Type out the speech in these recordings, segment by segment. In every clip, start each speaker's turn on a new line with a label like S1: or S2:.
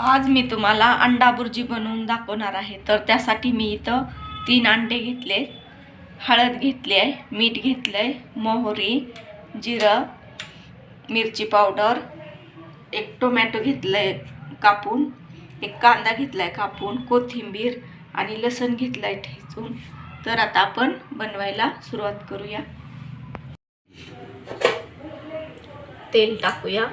S1: आज मी तुम्हाला अंडा बुर्जी बनवून दाखवणार आहे. तर त्यासाठी मी इथं तीन अंडे घेतले हळद घेतली आहे मीठ घेतलं आहे मोहरी जिरं मिरची पावडर एक टोमॅटो घेतलं आहे कापून एक कांदा घेतला आहे कापून कोथिंबीर आणि लसण घेतलं आहे ठेचून. तर आता आपण बनवायला सुरुवात करूया. तेल टाकूया.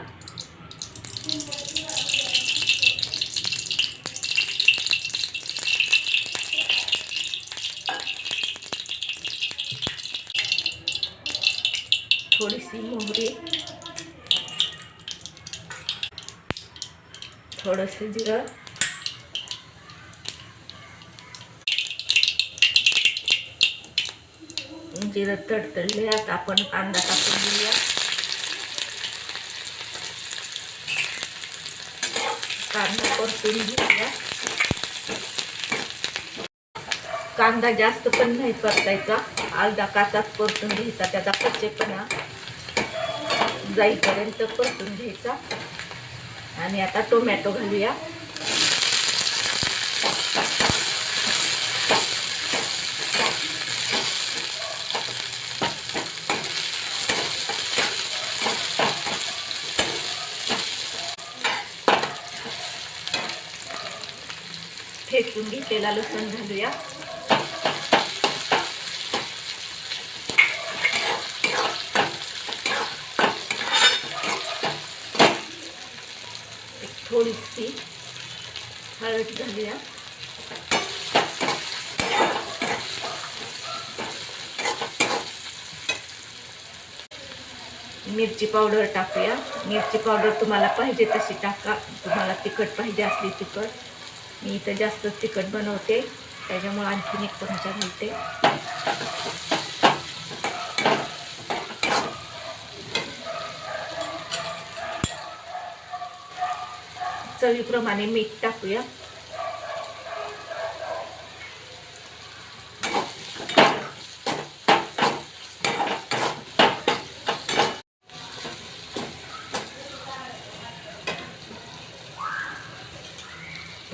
S1: थोडीशी मोहरी. थोडंसं जिरं. जिरं तडतडले आता आपण कांदा टाकून घेऊया. कांदा परतून घेऊया. कांदा जास्त पण नाही परतायचा. अर्धा काचात परतून घ्यायचा त्याचा कच्चेपणा जाईपर्यंत परतून घ्यायचा. आणि आता टोमॅटो घालूया. फेकून घेतलेला लसूण घालूया. थोडीशी हळद घालूया. मिरची पावडर टाकूया. मिरची पावडर तुम्हाला पाहिजे तशी टाका. तुम्हाला तिखट पाहिजे असली तिखट. मी इथं जास्त तिखट बनवते. त्याच्यामुळे आणखीन एक चमचा घालते. चवीप्रमाणे मीठ टाकूया.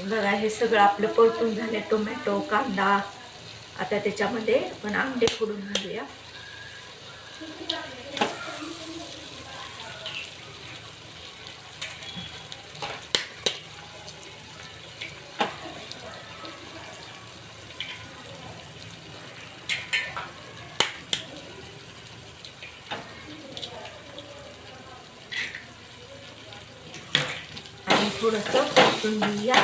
S1: बघा हे सगळं आपलं परतून झालं टोमॅटो कांदा. आता त्याच्यामध्ये आपण अंडे फोडून घालूया. आणि थोडंसं परतून घेऊया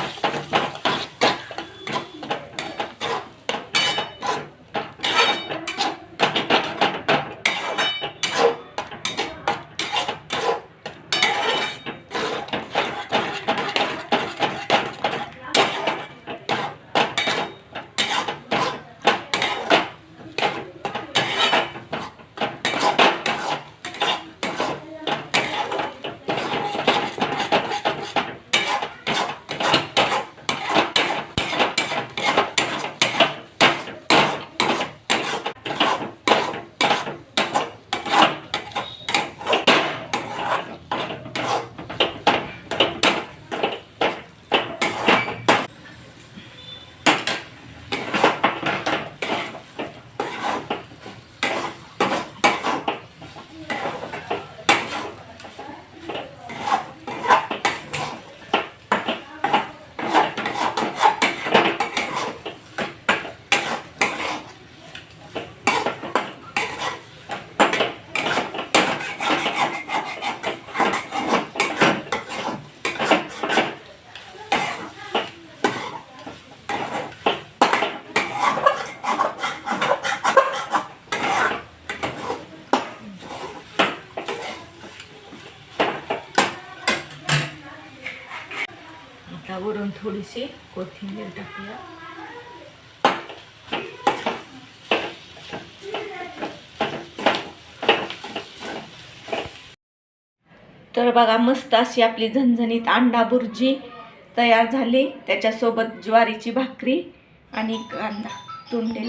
S1: आता वरून थोडीशी कोथिंबीर टाकूया तर बघा मस्त अशी आपली झणझणीत अंडा बुर्जी तयार झाली. त्याच्यासोबत ज्वारीची भाकरी आणि कांदा तोंडे